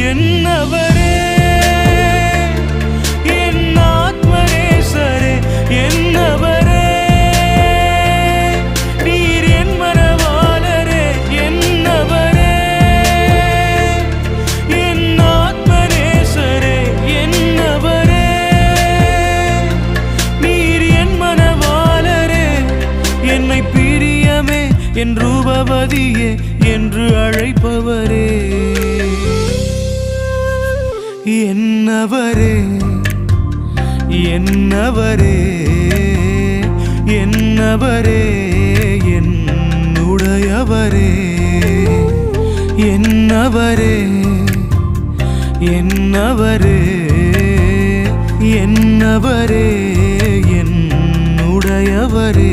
என்னவரே என் ஆத்மநேசரே என்னவரே நீர் என் மனவாளரே என்னவரே என் என்னவரே நீர் என் மனவாளரே என்னை பிரியமே என் ரூபவதியே என்று அழைப்பவரே. என்னவரே என்னவரே என்னவரே என்னுடையவரே என்னவரே என்னவரே என்னவரே என்னுடையவரே.